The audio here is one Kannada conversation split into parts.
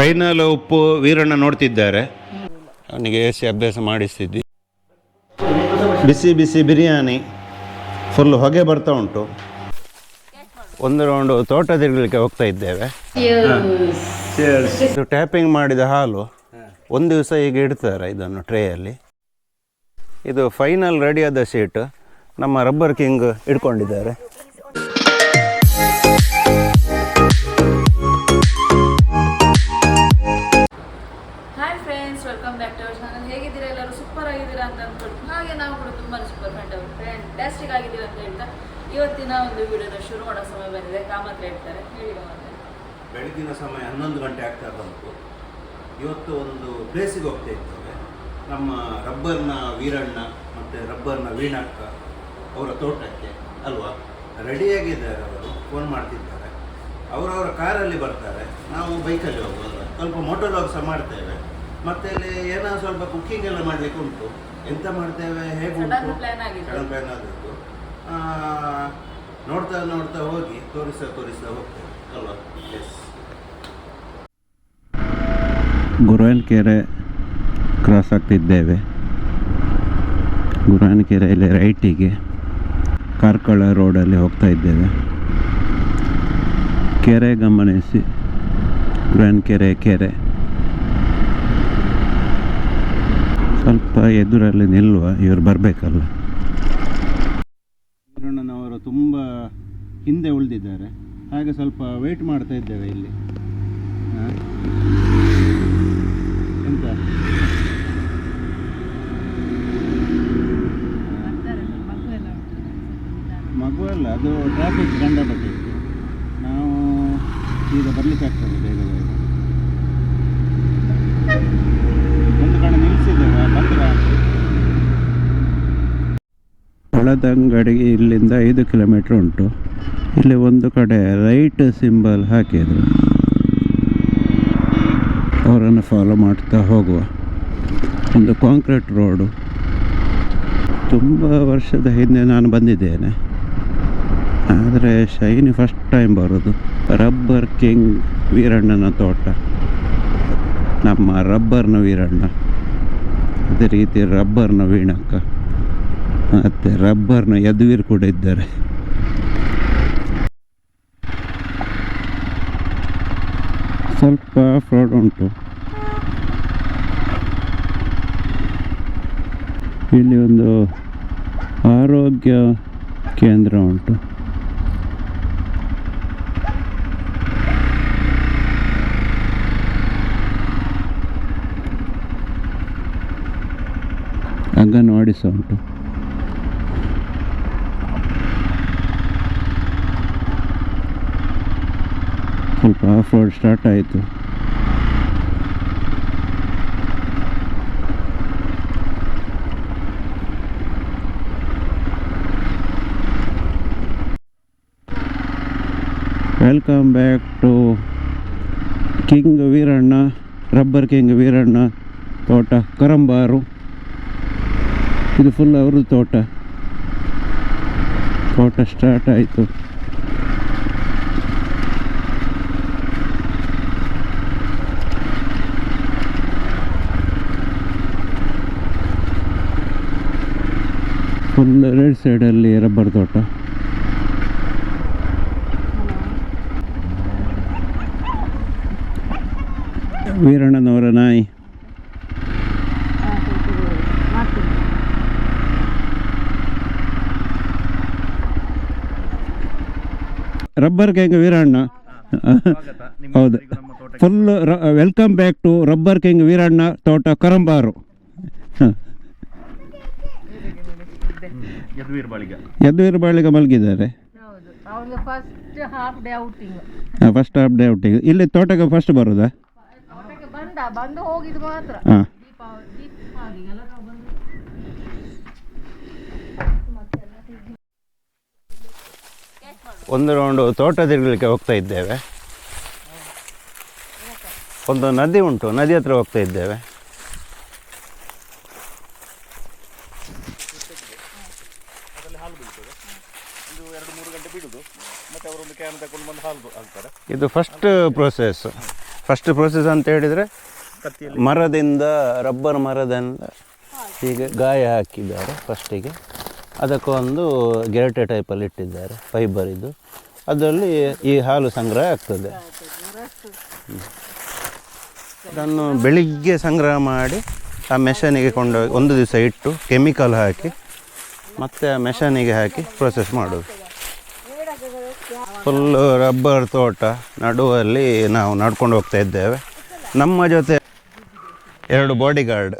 ಫೈನಲ್ ಉಪ್ಪು ವೀರಣ್ಣ ನೋಡ್ತಿದ್ದಾರೆ. ಅವನಿಗೆ ಎ ಸಿ ಅಭ್ಯಾಸ ಮಾಡಿಸ್ತಿದ್ವಿ. ಬಿಸಿ ಬಿಸಿ ಬಿರಿಯಾನಿ ಫುಲ್ ಹೊಗೆ ಬರ್ತಾ ಉಂಟು. ಒಂದು ರೌಂಡು ತೋಟ ತಿರುಗಲಿಕ್ಕೆ ಹೋಗ್ತಾ ಇದ್ದೇವೆ. ಇದು ಟ್ಯಾಪಿಂಗ್ ಮಾಡಿದ ಹಾಲು ಒಂದು ದಿವಸ ಈಗ ಇಡ್ತಾರೆ ಇದನ್ನು ಟ್ರೇಯಲ್ಲಿ ಇದು ಫೈನಲ್ ರೆಡಿಯಾದ ಶೀಟ್ ನಮ್ಮ ರಬ್ಬರ್ ಕಿಂಗ್ ಇಟ್ಕೊಂಡಿದ್ದಾರೆ ನಾವು ಕೂಡ ತುಂಬಾ ಸೂಪರ್ ಫ್ರೆಂಡ್ ಫ್ಯಾಂಟಾಸ್ಟಿಕ್ ಆಗಿದ್ದೀವಿ ಅಂತ ಹೇಳ್ತಾ ಇವತ್ತಿನ ಒಂದು ವಿಡಿಯೋನ ಶುರು ಮಾಡೋ ಸಮಯ ಬಂದಿದೆ. ಕಾಮತ್ ಹೇಳ್ತಾರೆ. ಹೇಳಿ ಬೆಳಗಿನ ಸಮಯ ಹನ್ನೊಂದು ಗಂಟೆ ಆಗ್ತಾ ಬಂತು. ಇವತ್ತು ಒಂದು ಪ್ಲೇಸಿಗೆ ಹೋಗ್ತಾ ಇದ್ದೇವೆ. ನಮ್ಮ ರಬ್ಬರ್ನ ವೀರಣ್ಣ ಮತ್ತು ರಬ್ಬರ್ನ ವೀಣಕ್ಕ ಅವರ ತೋಟಕ್ಕೆ ಅಲ್ವಾ? ರೆಡಿಯಾಗಿದ್ದಾರೆ ಅವರು. ಫೋನ್ ಮಾಡ್ತಿದ್ದಾರೆ. ಅವರವರ ಕಾರಲ್ಲಿ ಬರ್ತಾರೆ. ನಾವು ಬೈಕಲ್ಲಿ ಹೋಗ್ಬೋದು ಸ್ವಲ್ಪ ಮೋಟರ್ ಲಾಗ್ ಸಹ ಮಾಡ್ತೇವೆ. ಮತ್ತೆ ಇಲ್ಲಿ ಏನೋ ಸ್ವಲ್ಪ ಕುಕ್ಕಿಂಗ್ ಎಲ್ಲ ಮಾಡಲಿಕ್ಕೆ ಉಂಟು. ಎಂತ ಮಾಡ್ತೇವೆ? ಹೇಗೆ ನೋಡ್ತಾ ನೋಡ್ತಾ ಹೋಗಿ ತೋರಿಸ್ತಾ ತೋರಿಸ್ತಾ ಹೋಗ್ತೇವೆ. ಅಲ್ವಾ? ಎಸ್ ಗುರುವನ್ಕೆರೆ ಕ್ರಾಸ್ ಆಗ್ತಿದ್ದೇವೆ. ಗುರುವನ್ಕೆರೆಯಲ್ಲಿ ರೈಟಿಗೆ ಕಾರ್ಕಳ ರೋಡಲ್ಲಿ ಹೋಗ್ತಾ ಇದ್ದೇವೆ. ಕೆರೆ ಗಮನಿಸಿ. ಗುರುವನ್ಕೆರೆ ಕೆರೆ. ಸ್ವಲ್ಪ ಎದುರಲ್ಲಿ ನಿಲ್ಲುವ, ಇವರು ಬರಬೇಕಲ್ಲ. ಅವರು ತುಂಬ ಹಿಂದೆ ಉಳಿದಿದ್ದಾರೆ. ಹಾಗೆ ಸ್ವಲ್ಪ ವೆಯ್ಟ್ ಮಾಡ್ತಾ ಇದ್ದೇವೆ ಇಲ್ಲಿ? ಎಂತ? ಮಗು ಅಲ್ಲ, ಅದು ಟ್ರಾಫಿಕ್ ಗಂಡ ಇತ್ತು. ನಾವು ಈಗ ಬರಲಿಕ್ಕೆ ಆಗ್ತದೆ ಬೇಗ ಬೇಗ ಒಂದು ಕಡೆ ನಿಲ್ಲಿಸಿದ್ದೇವೆ ಬಂದ್ರ ಹೊಳದಂಗಡಿ ಇಲ್ಲಿಂದ ಐದು ಕಿಲೋಮೀಟ್ರ್ ಉಂಟು. ಇಲ್ಲಿ ಒಂದು ಕಡೆ ರೈಟ್ ಸಿಂಬಲ್ ಹಾಕಿದ್ರು. ಅವರನ್ನು ಫಾಲೋ ಮಾಡ್ತಾ ಹೋಗುವ ಒಂದು ಕಾಂಕ್ರೀಟ್ ರೋಡು ತುಂಬ ವರ್ಷದ ಹಿಂದೆ ನಾನು ಬಂದಿದ್ದೇನೆ. ಆದರೆ ಶೈನಿ ಫಸ್ಟ್ ಟೈಮ್ ಬರೋದು. ರಬ್ಬರ್ ಕಿಂಗ್ ವೀರಣ್ಣನ ತೋಟ. ನಮ್ಮ ರಬ್ಬರ್ನ ವೀರಣ್ಣ. ಅದೇ ರೀತಿ ರಬ್ಬರ್ನ ವೀಣಕ್ಕ. ಮತ್ತು ರಬ್ಬರ್ನ ಯದುವೀರ್ ಕೂಡ ಇದ್ದಾರೆ. ಸ್ವಲ್ಪ ಫ್ರಾಡ್ ರೋಡ್ ಉಂಟು. ಇಲ್ಲಿ ಒಂದು ಆರೋಗ್ಯ ಕೇಂದ್ರ ಉಂಟು. ಅಂಗನವಾಡಿ ಸಹ ಉಂಟು. ಸ್ವಲ್ಪ ಆಫ್ ರೋಡ್ ಸ್ಟಾರ್ಟ್ ಆಯಿತು. Welcome back to king Veeranna rubber king Veeranna ತೋಟ ಕರಂಬಾರು ಇದು ಫುಲ್ ಅವ್ರದ್ದು ತೋಟ. ತೋಟ ಸ್ಟಾರ್ಟ್ ಆಯಿತು. ಫುಲ್ ರೈಟ್ ಸೈಡಲ್ಲಿ ರಬ್ಬರ್ ತೋಟ. ವೀರಣ್ಣನವರ ನಾಯಿ. Rubber king Veeranna? ಹೌದು. Full welcome back to rubber king Veeranna ತೋಟ ಕರಂಬಾರು. ಯದುವೀರ್ ಬಾಳಿಗ. ಮಲಗಿದ್ದಾರೆ. First half day outing first half day ಇಲ್ಲಿ ತೋಟಕ್ಕೆ ಫಸ್ಟ್ ಬರೋದಾ? ಅವರಿಗೆ ಬಂದ ಬಂದು ಹೋಗಿದ್ದು ಮಾತ್ರ. ಹಾಂ ಒಂದು ರೌಂಡು ತೋಟ ತಿರುಗಲಿಕ್ಕೆ ಹೋಗ್ತಾ ಇದ್ದೇವೆ. ಒಂದು ನದಿ ಉಂಟು ನದಿ ಹತ್ರ ಹೋಗ್ತಾ ಇದ್ದೇವೆ. ಇದು ಫಸ್ಟ್ ಪ್ರೋಸೆಸ್ ಫಸ್ಟ್ ಪ್ರೊಸೆಸ್ ಅಂತ ಹೇಳಿದರೆ ಮರದಿಂದ ರಬ್ಬರ್ ಮರದಿಂದ ಹೀಗೆ ಗಾಯ ಹಾಕಿದ್ದಾರೆ ಫಸ್ಟಿಗೆ ಅದಕ್ಕೊಂದು ಗೆರಟೆ ಟೈಪಲ್ಲಿ ಇಟ್ಟಿದ್ದಾರೆ ಫೈಬರ್ ಇದು. ಅದರಲ್ಲಿ ಈ ಹಾಲು ಸಂಗ್ರಹ ಆಗ್ತದೆ. ಅದನ್ನು ಬೆಳಿಗ್ಗೆ ಸಂಗ್ರಹ ಮಾಡಿ ಆ ಮೆಷನಿಗೆ ಕೊಂಡೋಗಿ ಒಂದು ದಿವಸ ಇಟ್ಟು ಕೆಮಿಕಲ್ ಹಾಕಿ ಮತ್ತೆ ಆ ಮೆಷನಿಗೆ ಹಾಕಿ ಪ್ರೊಸೆಸ್ ಮಾಡೋದು. ಫುಲ್ಲು ರಬ್ಬರ್ ತೋಟ. ನಡುವಲ್ಲಿ ನಾವು ನಡ್ಕೊಂಡು ಹೋಗ್ತಾ ಇದ್ದೇವೆ. ನಮ್ಮ ಜೊತೆ ಎರಡು ಬಾಡಿ ಗಾರ್ಡ್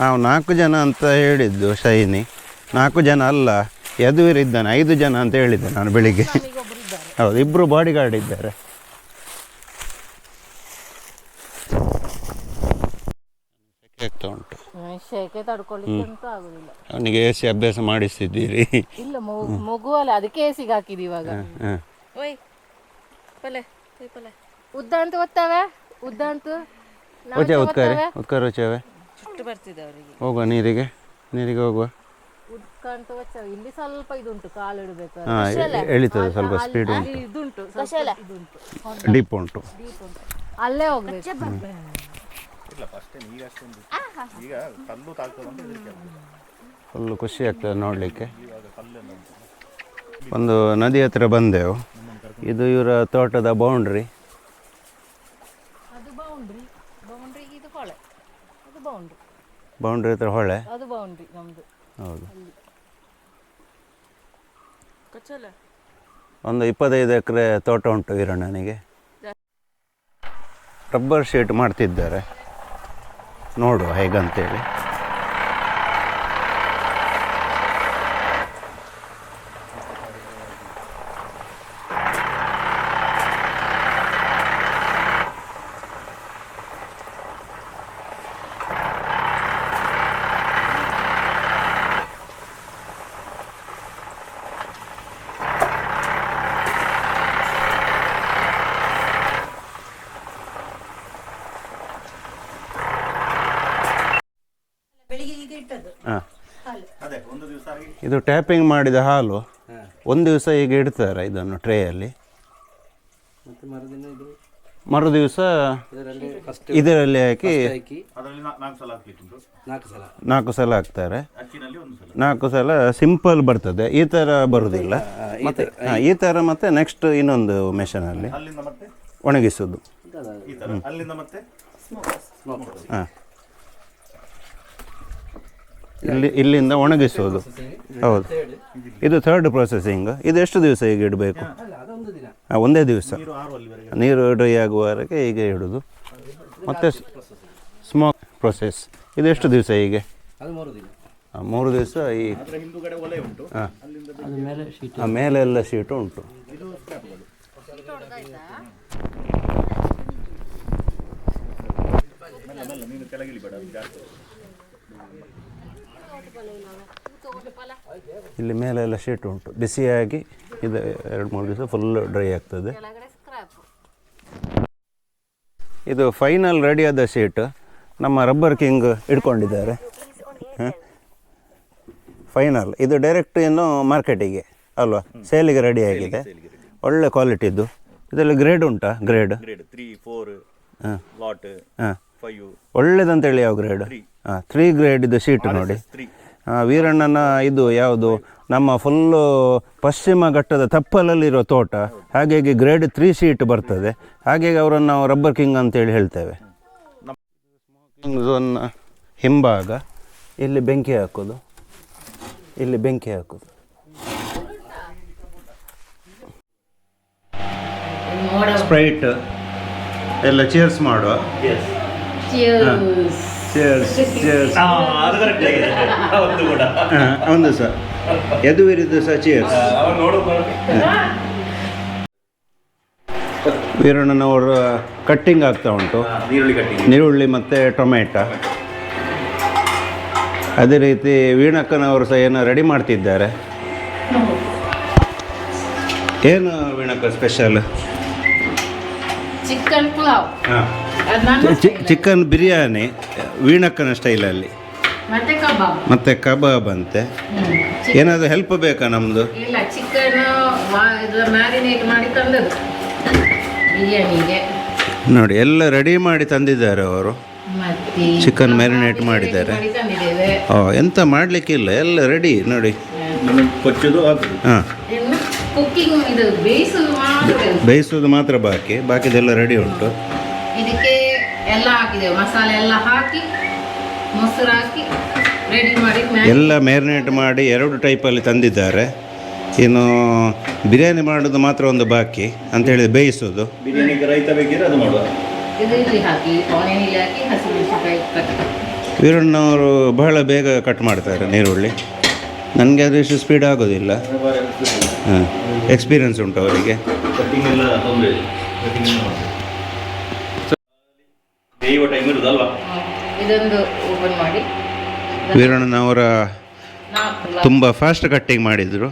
ನಾವು ನಾಲ್ಕು ಜನ ಅಂತ ಹೇಳಿದ್ದು ಶೈನಿ. ನಾಲ್ಕು ಜನ ಅಲ್ಲ ಎದುರಿದ್ದಾನೆ ಐದು ಜನ ಅಂತ ಹೇಳಿದ್ದೆ ನಾನು ಬೆಳಿಗ್ಗೆ. ಹೌದು ಇಬ್ಬರು ಬಾಡಿ ಗಾರ್ಡ್ ಇದ್ದಾರೆ ಸೆಕೆ ಆಗ್ತಾ ಉಂಟು ಶೇಕೆ ತಡ್ಕೊಳ್ಳಿಕ್ಕೆ ಅಂತೂ ಆಗುದಿಲ್ಲ ಅವನಿಗೆ ಎ ಸಿ ಅಭ್ಯಾಸ ಮಾಡಿಸ್ತಿದ್ದೀರಿ. ಇಲ್ಲ ಮಗು- ಮಗು ಅಲ್ಲ ಅದಕ್ಕೆ ಎಸಿಗೆ ಹಾಕಿದ್ ಇವಾಗ. ಹಾಂ ಓಯ್ ಪಲೆ ಕೈ ಪಲ್ಲೆ. ಉದ್ದ ಅಂತ ಓದ್ತವೆ ಉದ್ದ ಅಂತ ಓಚೆ ಉತ್ಕರೆ? ಉತ್ಕಾರ ಓಚೆವೆ ಚುಟ್ಟು ಬರ್ತಿದೆ ಅವರಿಗೆ. ಹೋಗುವ ನೀರಿಗೆ? ನೀರಿಗೆ ಹೋಗುವ? ಉದ್ಕ ಅಂತ ಇಲ್ಲಿ ಸ್ವಲ್ಪ ಇದುಂಟು ಕಾಲು ಇಡಬೇಕು ಹಾಂ ಎಳಿತದೆ ಸ್ವಲ್ಪ ಸ್ಪೀಡ್ ಉಂಟು. ಇದುಂಟು ಸ್ವಲ್ಪ ಇದುಂಟು. ಡೀಪ್ ಉಂಟು. ಡೀಪ್ ಉಂಟು. ಅಲ್ಲೇ ಹೋಗ್ಬೇಕು. ಫುಲ್ಲು ಖುಷಿ ಆಗ್ತದೆ ನೋಡಲಿಕ್ಕೆ. ಒಂದು ನದಿ ಹತ್ರ ಬಂದೆವು. ಇದು ಇವರ ತೋಟದ ಬೌಂಡ್ರಿ ಅದು ಬೌಂಡ್ರಿ ಬೌಂಡ್ರಿ ಇದು ಹೊಳೆ. ಅದು ಬೌಂಡ್ರಿ ಬೌಂಡ್ರಿ ಹತ್ರ ಹೊಳೆ. ಅದು ಬೌಂಡ್ರಿ ನಮ್ದು. ಹೌದು. ಒಂದು ಇಪ್ಪತ್ತೈದು ಎಕರೆ ತೋಟ ಉಂಟು ವೀರಣ್ಣನಿಗೆ. ರಬ್ಬರ್ ಶೀಟ್ ಮಾಡ್ತಿದ್ದಾರೆ. ನೋಡುವ ಹೇಗಂತೇಳಿ ಹಾಂ ಇದು ಟ್ಯಾಪಿಂಗ್ ಮಾಡಿದ ಹಾಲು ಒಂದು ದಿವಸ ಈಗ ಇಡ್ತಾರೆ ಇದನ್ನು ಟ್ರೇಯಲ್ಲಿ ಮರು ದಿವಸ ಇದರಲ್ಲಿ ಹಾಕಿ ನಾಲ್ಕು ಸಲ ಹಾಕ್ತಾರೆ. ನಾಲ್ಕು ಸಲ ಸಿಂಪಲ್ ಬರ್ತದೆ. ಈ ಥರ ಬರುವುದಿಲ್ಲ ಮತ್ತೆ ಹಾ, ಈ ಥರ ಮತ್ತೆ ನೆಕ್ಸ್ಟ್ ಇನ್ನೊಂದು ಮೆಷನಲ್ಲಿ ಒಣಗಿಸೋದು. ಅಲ್ಲಿಂದ ಮತ್ತೆ? ಹಾಂ. ಇಲ್ಲಿ, ಇಲ್ಲಿಂದ ಒಣಗಿಸೋದು ಹೌದು. ಇದು ಥರ್ಡ್ ಪ್ರೊಸೆಸಿಂಗ್ ಇದು ಎಷ್ಟು ದಿವಸ ಈಗ ಇಡಬೇಕು? ಒಂದೇ ದಿವಸ. ನೀರು ಡ್ರೈ ಆಗುವವರೆಗೆ ಈಗ ಇಡೋದು. ಮತ್ತು ಸ್ಮೋಕ್ ಪ್ರೊಸೆಸ್ ಇದು ಎಷ್ಟು ದಿವಸ ಹೀಗೆ? ಮೂರು ದಿವಸ ಈ ಹಾಂ ಮೇಲೆ ಎಲ್ಲ ಶೀಟು ಉಂಟು. ಇಲ್ಲಿ ಮೇಲೆ ಎಲ್ಲ ಶೀಟ್ ಉಂಟು. ಬಿಸಿಯಾಗಿ ಇದು ಎರಡು ಮೂರು ದಿವಸ ಫುಲ್ ಡ್ರೈ ಆಗ್ತದೆ. ಇದು ಫೈನಲ್ ರೆಡಿಯಾದ ಶೀಟ್. ನಮ್ಮ ರಬ್ಬರ್ ಕಿಂಗ್ ಇಟ್ಕೊಂಡಿದ್ದಾರೆ. ಫೈನಲ್ ಇದು ಡೈರೆಕ್ಟ್ ಏನು ಮಾರ್ಕೆಟಿಗೆ ಅಲ್ವಾ? ಸೇಲಿಗೆ ರೆಡಿ ಆಗಿದೆ. ಒಳ್ಳೆ ಕ್ವಾಲಿಟಿದು ಇದರಲ್ಲಿ ಗ್ರೇಡ್ ಉಂಟಾ? ಗ್ರೇಡ್ ತ್ರೀ ಫೋರ್ ಹಾಂ. ಒಳ್ಳೇದಂತೇಳಿ ಯಾವ ಗ್ರೇಡ್ ಹಾಂ ತ್ರೀ ಗ್ರೇಡ್ ಇದು ಶೀಟ್ ನೋಡಿ. ವೀರಣ್ಣನ ಇದು ಯಾವುದು? ನಮ್ಮ ಫುಲ್ಲು ಪಶ್ಚಿಮ ಘಟ್ಟದ ತಪ್ಪಲಲ್ಲಿರೋ ತೋಟ. ಹಾಗಾಗಿ ಗ್ರೇಡ್ ತ್ರೀ ಸೀಟ್ ಬರ್ತದೆ. ಹಾಗಾಗಿ ಅವರನ್ನು ನಾವು ರಬ್ಬರ್ ಕಿಂಗ್ ಅಂತೇಳಿ ಹೇಳ್ತೇವೆ. ಸ್ಮೋಕಿಂಗ್ ಝೋನ್ ಹಿಂಭಾಗ. ಇಲ್ಲಿ ಬೆಂಕಿ ಹಾಕೋದು. ಇಲ್ಲಿ ಬೆಂಕಿ ಹಾಕೋದು. ಸ್ಪ್ರೈಟ್ ಎಲ್ಲ ಚೇರ್ಸ್ ಮಾಡುವ? ಚೇರ್ಸ್ ಚೇರ್ಸ್ ಅದು ಕರೆಕ್ಟ್ ಆಗಿದೆ. ಒಂದು ಕೂಡ. ಒಂದು ಸಹ ಎದುವಿರಿದ್ದು ಸಹ ಚೇರ್ಸ್ ವೀರಣ್ಣನವರು ಕಟ್ಟಿಂಗ್ ಆಗ್ತಾ ಉಂಟು. ನೀರುಳ್ಳಿ ಮತ್ತು ಟೊಮೆಟೊ. ಅದೇ ರೀತಿ ವೀಣಕ್ಕನವರು ಸಹ ಏನೋ ರೆಡಿ ಮಾಡ್ತಿದ್ದಾರೆ. ಏನು ವೀಣಕ್ಕ ಸ್ಪೆಷಲ್ ಚಿಕನ್ ಪುಲಾವ್ ಹಾಂ. ಚಿಕನ್ ಬಿರಿಯಾನಿ ವೀಣಕ್ಕನ ಸ್ಟೈಲಲ್ಲಿ ಮತ್ತೆ ಕಬಾಬ್. ಮತ್ತು ಕಬಾಬ್ ಅಂತೆ. ಏನಾದರೂ ಹೆಲ್ಪ್ ಬೇಕಾ ನಮ್ಮದು ಇಲ್ಲ ಚಿಕನ್ ಮ್ಯಾರಿನೇಟ್ ಮಾಡಿ ತಂದದ್ದು. ಬಿರಿಯಾನಿಗೆ. ನೋಡಿ ಎಲ್ಲ ರೆಡಿ ಮಾಡಿ ತಂದಿದ್ದಾರೆ ಅವರು. ಚಿಕನ್ ಮ್ಯಾರಿನೇಟ್ ಮಾಡಿದ್ದಾರೆ. ಓ ಎಂತ ಮಾಡಲಿಕ್ಕಿಲ್ಲ ಎಲ್ಲ ರೆಡಿ ನೋಡಿ. ಹಾಂ. ಬೇಯಿಸೋದು ಮಾತ್ರ ಬಾಕಿ ಬಾಕಿದೆಲ್ಲ ರೆಡಿ ಉಂಟು. ಇದಕ್ಕೆ ಎಲ್ಲ ಹಾಕಿದೆ ಮಸಾಲೆ ಎಲ್ಲ ಹಾಕಿ ಮೊಸರು ಹಾಕಿ ರೆಡಿ ಮಾಡಿ ಎಲ್ಲ ಮ್ಯಾರಿನೇಟ್ ಮಾಡಿ ಎರಡು ಟೈಪಲ್ಲಿ ತಂದಿದ್ದಾರೆ. ಇನ್ನು ಬಿರಿಯಾನಿ ಮಾಡೋದು ಮಾತ್ರ ಒಂದು ಬಾಕಿ. ಅಂತ ಹೇಳಿದ್ರೆ ಬೇಯಿಸೋದು. ಬಿರಿಯಾನಿಗೆ ರೈತ ಬೇಕಿದ್ರೆ ಅದು ಮಾಡುವ. ಇದು ಇಲ್ಲಿ ಹಾಕಿ ಆನಿಯನ್ ಇಲ್ಲಿ ಹಾಕಿ ಹಸಿಮೆಣಸಿನಕಾಯಿ ಕಟ್ ವೀರಣ್ಣವರು ಬಹಳ ಬೇಗ ಕಟ್ ಮಾಡ್ತಾರೆ ನೀರುಳ್ಳಿ. ನನಗೆ ಅದು ಇಷ್ಟು ಸ್ಪೀಡ್ ಆಗೋದಿಲ್ಲ. ಹಾಂ ಎಕ್ಸ್ಪೀರಿಯನ್ಸ್ ಉಂಟು ಅವರಿಗೆ. ಬೇಯುವ ಟೈಮ್ ಇರುದಲ್ವಾ ಇದೊಂದು ಓಪನ್ ಮಾಡಿ. ವೀರಣ್ಣನವರ ತುಂಬ ಫಾಸ್ಟ್ ಕಟ್ಟಿಂಗ್ ಮಾಡಿದರು.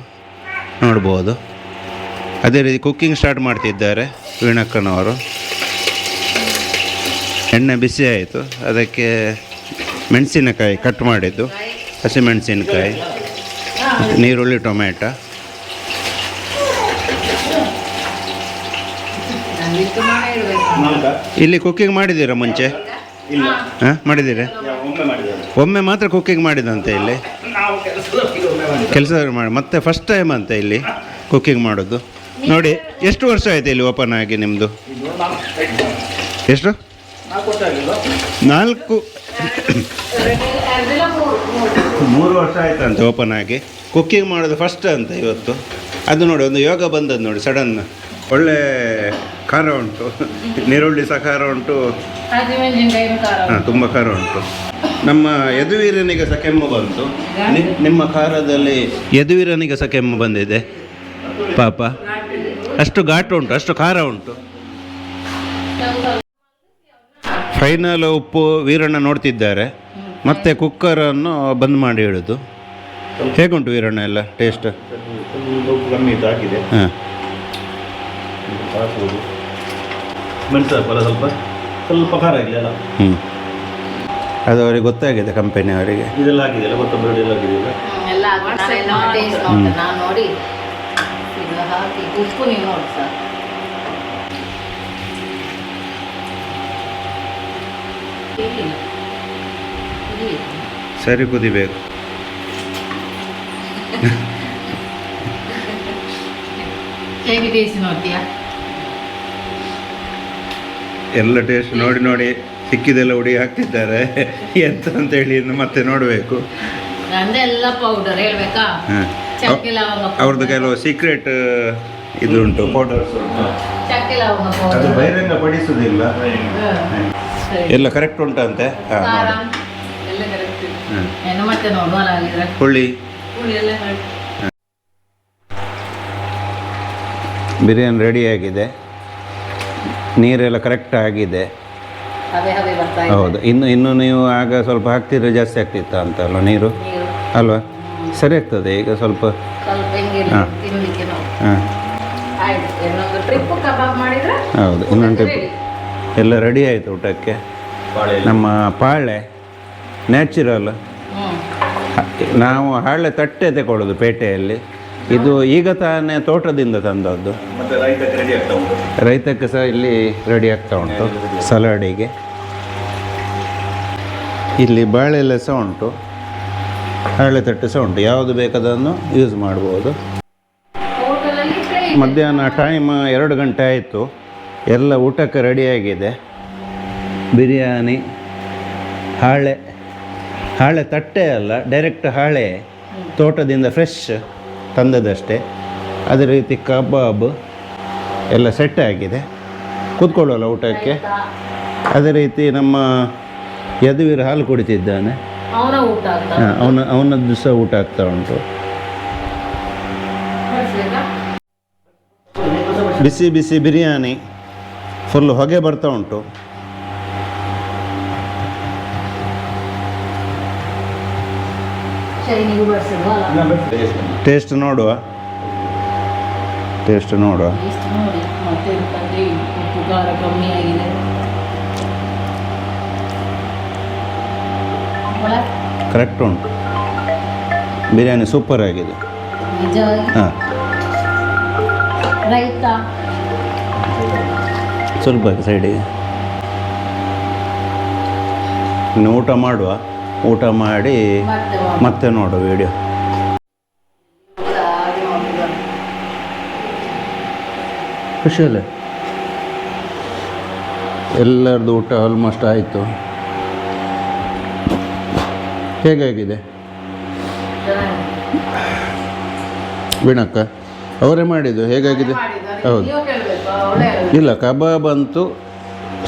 ನೋಡ್ಬೋದು. ಅದೇ ರೀತಿ ಕುಕ್ಕಿಂಗ್ ಸ್ಟಾರ್ಟ್ ಮಾಡ್ತಿದ್ದಾರೆ ವೀಣಕ್ಕನವರು ಎಣ್ಣೆ ಬಿಸಿ ಆಯಿತು. ಅದಕ್ಕೆ ಮೆಣಸಿನಕಾಯಿ ಕಟ್ ಮಾಡಿದ್ದು. ಹಸಿಮೆಣಸಿನಕಾಯಿ ನೀರುಳ್ಳಿ ಟೊಮೆಟೊ ನಂಗಿಷ್ಟು ಮಾಡಿ ಇಡಬೇಕು ನಾಲ್ಕ ಇಲ್ಲಿ ಕುಕ್ಕಿಂಗ್ ಮಾಡಿದ್ದೀರಾ ಮುಂಚೆ? ಇಲ್ಲ. ಹಾಂ ಮಾಡಿದ್ದೀರಾ? ಒಮ್ಮೆ ಮಾತ್ರ ಕುಕ್ಕಿಂಗ್ ಮಾಡಿದಂತೆ ಇಲ್ಲಿ? ಕೆಲಸ ಮಾಡಿ ಮತ್ತೆ ಫಸ್ಟ್ ಟೈಮ್ ಅಂತ ಇಲ್ಲಿ ಕುಕ್ಕಿಂಗ್ ಮಾಡೋದು. ನೋಡಿ ಎಷ್ಟು ವರ್ಷ ಆಯಿತು ಇಲ್ಲಿ ಓಪನ್ ಆಗಿ ನಿಮ್ಮದು ಎಷ್ಟು? ನಾಲ್ಕು ಮೂರು ವರ್ಷ ಆಯ್ತಂತೆ. ಓಪನ್ ಆಗಿ. ಕುಕ್ಕಿಂಗ್ ಮಾಡೋದು ಫಸ್ಟ್ ಅಂತ ಇವತ್ತು. ಅದು ನೋಡಿ ಒಂದು ಯೋಗ ಬಂದದ್ದು ನೋಡಿ ಸಡನ್ ಒಳ್ಳೆ ಖಾರ ಉಂಟು. ನೀರುಳ್ಳಿ ಸಹ ಖಾರ ಉಂಟು. ಹಾಂ ತುಂಬ ಖಾರ ಉಂಟು. ನಮ್ಮ ಯದುವೀರನಿಗೆ ಸಹ ಕೆಮ್ಮು ಬಂತು. ನಿಮ್ಮ ಖಾರದಲ್ಲಿ ಯದುವೀರನಿಗೆ ಸಹ ಕೆಮ್ಮು ಬಂದಿದೆ. ಪಾಪ. ಅಷ್ಟು ಘಾಟು ಉಂಟು ಅಷ್ಟು ಖಾರ ಉಂಟು. ಫೈನಲ್ ಉಪ್ಪು ವೀರಣ್ಣ ನೋಡ್ತಿದ್ದಾರೆ. ಮತ್ತೆ ಕುಕ್ಕರನ್ನು ಬಂದ್ ಮಾಡಿ ಇಡೋದು. ಹೇಗುಂಟು ವೀರಣ್ಣ ಎಲ್ಲ ಟೇಸ್ಟ್ ಕಮ್ಮಿ ಹಾಂ. ಹಾಕ್ಬೋದು. ಮೆಣಸು ಸ್ವಲ್ಪ? ಸ್ವಲ್ಪ ಖಾರ ಆಗಲಿ ಅಲ್ಲ? ಹ್ಞೂ ಅದು ಅವರಿಗೆ ಗೊತ್ತಾಗಿದೆ ಕಂಪನಿ ಅವರಿಗೆ. ಇದೆಲ್ಲ ಹಾಕಿದೆಯಲ್ಲ ಕೊತ್ತಂಬರಿ ಎಲ್ಲ ಹಾಕಿದೆಯಲ್ಲ? ಎಲ್ಲ ನಾನು ನೋಡಿ. ಇದು ಹಾಕಿ ಉಪ್ಪು ನೀವು ನೋಡಿ ಸರ್. ಸರಿ ಕುದಿಬೇಕು. ಹೇಗೆ ಟೇಸ್ಟ್ ನೋಡ್ತೀಯಾ? ಎಲ್ಲ ಟೇಸ್ಟ್ ನೋಡಿ ನೋಡಿ ಸಿಕ್ಕಿದೆಲ್ಲ ಹುಡಿ ಹಾಕ್ತಿದ್ದಾರೆ. ಎಂತ ಅಂತ ಹೇಳಿ ಇನ್ನು ಮತ್ತೆ ನೋಡಬೇಕು. ನಂದೆಲ್ಲ ಪೌಡರ್ ಹೇಳ್ಬೇಕಾ? ಚಕ್ಕೆ ಲವಂಗ ಅವ್ರದ್ದು ಕೆಲವು ಸೀಕ್ರೆಟ್ ಇದು ಉಂಟು ಪೌಡರ್ಸ್ ಉಂಟು. ಚಕ್ಕೆ ಲವಂಗ ಅದು ಪೌಡರ್ ಬಹಿರಂಗ ಪಡಿಸುವುದಿಲ್ಲ ಎಲ್ಲ ಕರೆಕ್ಟ್ ಉಂಟಂತೆ? ಹಾಂ ಖಾರ. ಎಲ್ಲ ಕರೆಕ್ಟ್ ಹಾಂ. ಏನು ಮತ್ತೆ ನೋಡುವ ಹಾಗಿದ್ರೆ ಹುಳಿ. ಹುಳಿ ಎಲ್ಲ ಕರೆಕ್ಟ್ ಬಿರಿಯಾನಿ ರೆಡಿ ಆಗಿದೆ. ನೀರೆಲ್ಲ ಕರೆಕ್ಟ್ ಆಗಿದೆ. ಹವೆ ಹವೆ ಬರ್ತಾ ಹೌದು ಇನ್ನು ಇನ್ನು ನೀವು ಆಗ ಸ್ವಲ್ಪ ಹಾಕ್ತಿದ್ರೆ ಜಾಸ್ತಿ ಆಗ್ತಿತ್ತು ಅಂತಲ್ವ ಅಲ್ವಾ ನೀರು. ಅಲ್ವಾ? ಸರಿ ಆಗ್ತದೆ ಈಗ ಸ್ವಲ್ಪ ಹಾ. ಹಾಂ. ಆಯ್ತು ಇನ್ನೊಂದು ಟ್ರಿಪ್ ಕಬಾಬ್ ಮಾಡಿದ್ರೆ ಹೌದು ಇನ್ನೊಂದು ready. ಎಲ್ಲ ರೆಡಿ ಆಯಿತು ಊಟಕ್ಕೆ? ನಮ್ಮ ಪಾಳೆ ನ್ಯಾಚುರಲ್ ನಾವು ಹಾಳೆ ತಟ್ಟೆ ತಗೊಳ್ಳೋದು ಪೇಟೆಯಲ್ಲಿ. ಇದು ಈಗ ತಾನೇ ತೋಟದಿಂದ ತಂದದ್ದು. ರೈತಕ್ಕೆ ರೆಡಿ ಆಗ್ತಾ ರೈತಕ್ಕೆ ಸಹ ಇಲ್ಲಿ ರೆಡಿ ಆಗ್ತಾ ಉಂಟು ಸಲಾಡಿಗೆ ಇಲ್ಲಿ ಬಾಳೆಲ್ಲ ಸಹ ಉಂಟು ಹಳೆ ತಟ್ಟೆ ಸಹ ಉಂಟು. ಯಾವುದು ಬೇಕಾದನ್ನು ಯೂಸ್ ಮಾಡ್ಬೋದು. ಮಧ್ಯಾಹ್ನ ಟೈಮ್ ಎರಡು ಗಂಟೆ ಆಯಿತು ಎಲ್ಲ ಊಟಕ್ಕೆ ರೆಡಿಯಾಗಿದೆ ಬಿರಿಯಾನಿ ಹಾಳೆ ಹಾಳೆ ತಟ್ಟೆ ಅಲ್ಲ ಡೈರೆಕ್ಟ್ ಹಾಳೆ ತೋಟದಿಂದ ಫ್ರೆಶ್ ತಂದದಷ್ಟೇ. ಅದೇ ರೀತಿ ಕಬಾಬ್ ಎಲ್ಲ ಸೆಟ್ ಆಗಿದೆ. ಕೂತ್ಕೊಳ್ಳೋಲ್ಲ ಊಟಕ್ಕೆ. ಅದೇ ರೀತಿ ನಮ್ಮ ಯದುವೀರ ಹಾಲು ಕುಡಿತಿದ್ದಾನೆ. ಅವನ ಅವನದ್ದು ಸಹ ಊಟ ಆಗ್ತಾ ಉಂಟು. ಬಿಸಿ ಬಿಸಿ ಬಿರಿಯಾನಿ. ಫುಲ್ ಹೊಗೆ ಬರ್ತಾ ಉಂಟು. ಟೇಸ್ಟ್ ನೋಡುವ. ಟೇಸ್ಟ್ ನೋಡುವ. ಕರೆಕ್ಟ್ ಉಂಟು. ಬಿರಿಯಾನಿ ಸೂಪರ್ ಆಗಿದೆ. ಹಾಂ. ರೈತ ಸ್ವಲ್ಪ ಸೈಡಿಗೆ ಇನ್ನು ಊಟ ಮಾಡುವ. ಊಟ ಮಾಡಿ ಮತ್ತೆ ನೋಡು ವಿಡಿಯೋ ಖುಷಿಯಲ್ಲ? ಎಲ್ಲರದ್ದು ಊಟ ಆಲ್ಮೋಸ್ಟ್ ಆಯಿತು. ಹೇಗಾಗಿದೆ ವೀಣಕ್ಕ, ಅವರೇ ಮಾಡಿದ್ದು, ಹೇಗಾಗಿದೆ? ಹೌದು. ಇಲ್ಲ, ಕಬಾಬ್ ಅಂತೂ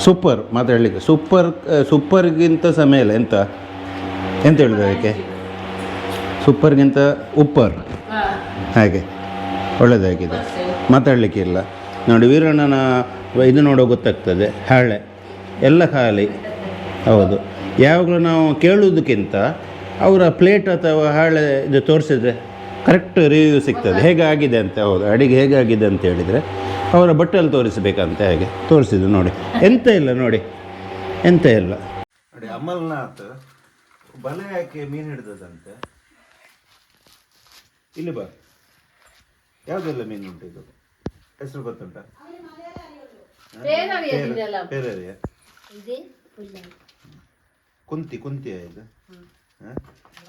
ಸೂಪರ್ ಮಾತಾಡಲಿಕ್ಕೆ. ಸೂಪರ್ ಸೂಪರ್ಗಿಂತ ಸಮಯ ಇಲ್ಲ, ಎಂತ? ಎಂತ ಹೇಳುದು ಅದಕ್ಕೆ? ಸೂಪರ್ಗಿಂತ ಉಪ್ಪರ್. ಹಾಗೆ. ಒಳ್ಳೆಯದಾಗಿದೆ ಮಾತಾಡಲಿಕ್ಕೆ ಇಲ್ಲ. ನೋಡಿ ವೀರಣ್ಣನ ಇದು ನೋಡೋ ಗೊತ್ತಾಗ್ತದೆ. ಹಾಳೆ. ಎಲ್ಲ ಖಾಲಿ ಹೌದು. ಯಾವಾಗಲೂ ನಾವು ಕೇಳುವುದಕ್ಕಿಂತ ಅವರ ಪ್ಲೇಟ್ ಅಥವಾ ಹಾಳೆ ಇದು ತೋರಿಸಿದ್ರೆ ಕರೆಕ್ಟ್ ರಿವ್ಯೂ ಸಿಗ್ತದೆ. ಹೇಗಾಗಿದೆ ಅಂತ ಹೌದು. ಅಡಿಗೆ ಹೇಗಾಗಿದೆ ಅಂತ ಹೇಳಿದರೆ ಅವರ ಬಟ್ಟೆಯಲ್ಲಿ ತೋರಿಸಬೇಕಂತ ಹಾಗೆ. ತೋರಿಸಿದ್ರು ನೋಡಿ. ಎಂತ ಇಲ್ಲ ನೋಡಿ. ಎಂತ ಇಲ್ಲ. ನೋಡಿ ಅಮಲ್ನಾಥ್ ಬಲೆ ಯಾಕೆ ಮೀನು ಹಿಡಿದದಂತೆ. ಇಲ್ಲಿ ಬಾ. ಯಾವುದೆಲ್ಲ ಮೀನು ಉಂಟು ಇದು ಹೆಸರು ಗೊತ್ತುಂಟಾ? ಬೇರೆ ಕುಂತಿ ಕುಂತಿಯ ಇದು? ಹ?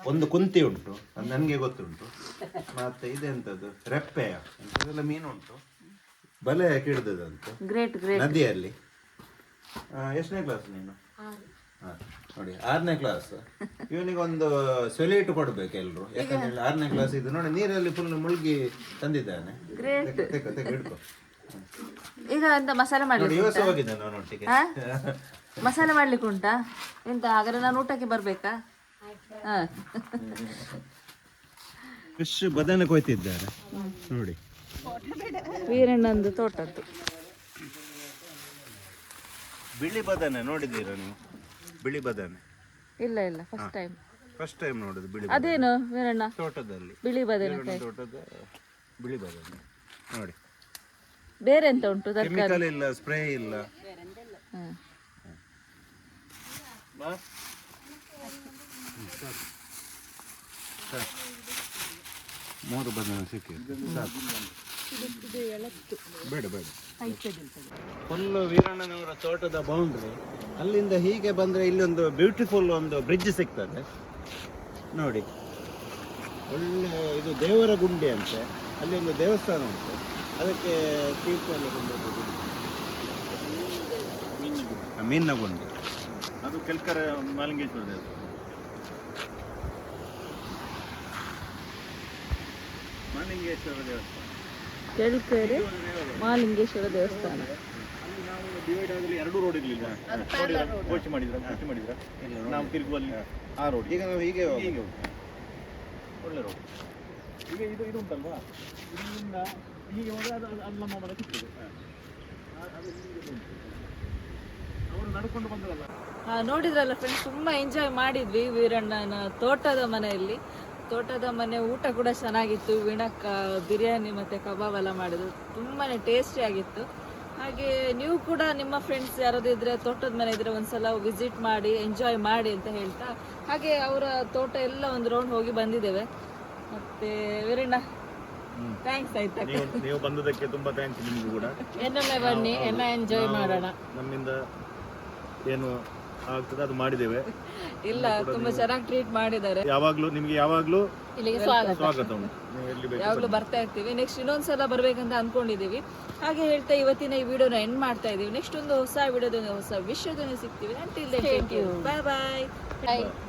ಒಂದು ಕುಂತಿ ಉಂಟು. ಅದು ನನಗೆ ಗೊತ್ತುಂಟು. ಮತ್ತೆ ಇದೆಂಥದ್ದು ರೆಪ್ಪೆಯ. ಇಂಥದ್ದೆಲ್ಲ ಮೀನು ಉಂಟು? ಬಲೆ ಯಾಕೆ ಹಿಡ್ದದಂತೆ ಗ್ರೇಟ್ ಗ್ರೇಟ್ ನದಿಯಲ್ಲಿ ಎಷ್ಟನೇ ಕ್ಲಾಸ್ ನೀನು? ಹಾ, ನೋಡಿ ಆರನೇ ಕ್ಲಾಸ್ ಇವನಿಗೆ ಒಂದು ಸೊಲೇಟ್ ಕೊಡ್ಬೇಕು ಎಲ್ರು. ಯಾಕಂದ್ರೆ ಆರನೇ ಕ್ಲಾಸ್ ಇದು ನೋಡಿ ನೀರಲ್ಲಿ ಫುಲ್ ಮುಳುಗಿ ತಂದಿದ್ದಾನೆ. Great. ತೆಗೆ, ತೆಗೆ, ತೆಗೆ, ಹಿಡ್ಕೊ. ಈಗ ಎಂತ ಮಸಾಲೆ ನೋಡಿ ಮಾಡ್ಲಿಕ್ಕೆ ಇವಸ ಹೋಗಿದ್ದೆ ನನ್ನೊಟ್ಟಿಗೆ ಹಾ? ಮಸಾಲೆ ಮಾಡ್ಲಿಕ್ಕೆ ಉಂಟಾ? ಎಂತ ಹಾಗಾದ್ರೆ ನಾನು ಊಟಕ್ಕೆ ಬರ್ಬೇಕಾ? ಹಾ. ಫಿಶ್ ಬದನೆ ಕೊಯ್ತಿದ್ದಾರೆ. ನೋಡಿ. ವೀರಣ್ಣಂದು ತೋಟದ್ದು. ಬಿಳಿ ಬದನೆ ನೋಡಿದ್ದೀರಾ ನೀವು? ಬಿಳಿ ಬದನೆ ಇಲ್ಲ ಇಲ್ಲ ಫಸ್ಟ್ ಟೈಮ್ ಫಸ್ಟ್ ಟೈಮ್ ನೋಡುದು ಬಿಳಿ ಅದೇನು ವೀರಣ್ಣ ತೋಟದಲ್ಲಿ. ಬಿಳಿ ಬದನೆಕಾಯಿ ತೋಟದ ಬಿಳಿ ಬದನೆ ನೋಡಿ. ಬೇರೆ ಎಂತ ಉಂಟು ತರಕಾರಿ? ಕೆಮಿಕಲ್ ಇಲ್ಲ ಸ್ಪ್ರೇ ಇಲ್ಲ. ಮೂರು ಬದನೆ ಸಿಕ್ಕಿದೆ. ಸಾಕು. ಬೇಡ ಬೇಡ. ಫುಲ್ಲು ವೀರಣ್ಣನವರ ತೋಟದ ಬೌಂಡ್ರಿ ಅಲ್ಲಿಂದ ಹೀಗೆ ಬಂದರೆ ಇಲ್ಲಿ ಒಂದು ಬ್ಯೂಟಿಫುಲ್ ಒಂದು ಬ್ರಿಡ್ಜ್ ಸಿಗ್ತದೆ. ನೋಡಿ. ಒಳ್ಳೆ ಇದು ದೇವರ ಗುಂಡಿ ಅಂತೆ. ಅಲ್ಲಿ ಒಂದು ದೇವಸ್ಥಾನ ಉಂಟು. ಅದಕ್ಕೆ ತೀರ್ಥ ಎಲ್ಲ. ಮೀನಿನ ಗುಂಡಿ. ಅದು ಕೆಲ್ಕರ ಮಾಲಿಂಗೇಶ್ವರ ದೇವಸ್ಥಾನ. ಮಾಲಿಂಗೇಶ್ವರ ದೇವಸ್ಥಾನ. ಕೆಳಕೆರೆ ಮಾಲಿಂಗೇಶ್ವರ ದೇವಸ್ಥಾನ. ಅಲ್ಲಿ ನಾವು ಡಿವೈಡ್ ಆಗಲಿ ಎರಡು ರೋಡ್ ಇರಲಿಲ್ಲ ಘೋಷಣೆ ಮಾಡಿದ್ರ? ಘೋಷಣೆ ಮಾಡಿದ್ರ ನಾವು ತಿರುಗುವಲ್ಲಿ ಆ ರೋಡ್ ಈಗ ನಾವು ಹೀಗೆ ಹೀಗೆ ಒಳ್ಳೆ ರೋಡ್ ಈಗ ಇದು ಇದು ಉಂಟಲ್ವಾ? ಇಲ್ಲಿಂದ ಹೀಗೆ ಹೋದ್ರೆ ಅದು ಅದು- ನಮ್ಮ ಮನೆ ಸಿಗ್ತದೆ. ಅವರು ನಡ್ಕೊಂಡು ಬಂದ್ರಲ್ಲ ನೋಡಿದ್ರಲ್ಲ ಫ್ರೆಂಡ್ಸ್ ತುಂಬಾ ಎಂಜಾಯ್ ಮಾಡಿದ್ವಿ ವೀರಣ್ಣನ ತೋಟದ ಮನೆಯಲ್ಲಿ. ತೋಟದ ಮನೆ ಊಟ ಕೂಡ ಚೆನ್ನಾಗಿತ್ತು. ವೀಣಕ್ಕ ಬಿರಿಯಾನಿ ಮತ್ತೆ ಕಬಾಬ್ ಎಲ್ಲ ಮಾಡಿದ್ರು. ತುಂಬಾನೇ ಟೇಸ್ಟಿ ಆಗಿತ್ತು. ಹಾಗೆ ನೀವು ಕೂಡ ನಿಮ್ಮ ಫ್ರೆಂಡ್ಸ್ ಯಾರಾದ್ರೂ ಇದ್ರೆ ತೋಟದ ಮನೆ ಇದ್ರೆ ಒಂದ್ಸಲ ವಿಸಿಟ್ ಮಾಡಿ ಎಂಜಾಯ್ ಮಾಡಿ ಅಂತ ಹೇಳ್ತಾ. ಹಾಗೆ ಅವರ ತೋಟ ಎಲ್ಲ ಒಂದು ರೌಂಡ್ ಹೋಗಿ ಬಂದಿದ್ದೇವೆ. ಮತ್ತೆ ವೀರಣ್ಣ ಥ್ಯಾಂಕ್ಸ್ ಆಯ್ತಾ? ನೀವು ನೀವು ಬಂದದಕ್ಕೆ ತುಂಬಾ ಥ್ಯಾಂಕ್ಸ್ ನಿಮಗೂ ಕೂಡ. ಇನ್ನೊಮ್ಮೆ ಬನ್ನಿ ಎಲ್ಲ ಎಂಜಾಯ್ ಮಾಡೋಣ. ನಮ್ಮಿಂದ ಏನು ಆಗ್ತದೆ ಅದು ಮಾಡಿದ್ದೇವೆ. ಇಲ್ಲ ತುಂಬಾ ಚೆನ್ನಾಗಿ ಟ್ರೀಟ್ ಮಾಡಿದ್ದಾರೆ. ಯಾವಾಗ್ಲೂ ನಿಮ್ಗೆ ಯಾವಾಗ್ಲೂ ಇಲ್ಲಿಗೆ ಸ್ವಾಗತ. ಸ್ವಾಗತ ಉಂಟು. ನೀವು ಎಲ್ಲಿ ಬೇಕು ಯಾವಾಗಲೂ ಬರ್ತಾ ಇರ್ತೀವಿ. ನೆಕ್ಸ್ಟ್ ಇನ್ನೊಂದ್ಸಲ ಬರ್ಬೇಕಂತ ಅನ್ಕೊಂಡಿದೀವಿ ಹಾಗೆ ಹೇಳ್ತಾ ಇವತ್ತಿನ ಈ ವಿಡಿಯೋನ ಎಂಡ್ ಮಾಡ್ತಾ ಇದೀವಿ ನೆಕ್ಸ್ಟ್ ಒಂದು ಹೊಸ ವಿಡಿಯೋದ ಹೊಸ ವಿಷಯದೊಂದಿಗೆ ಸಿಗ್ತೀವಿ. ಬಾಯ್ ಬಾಯ್ Bye.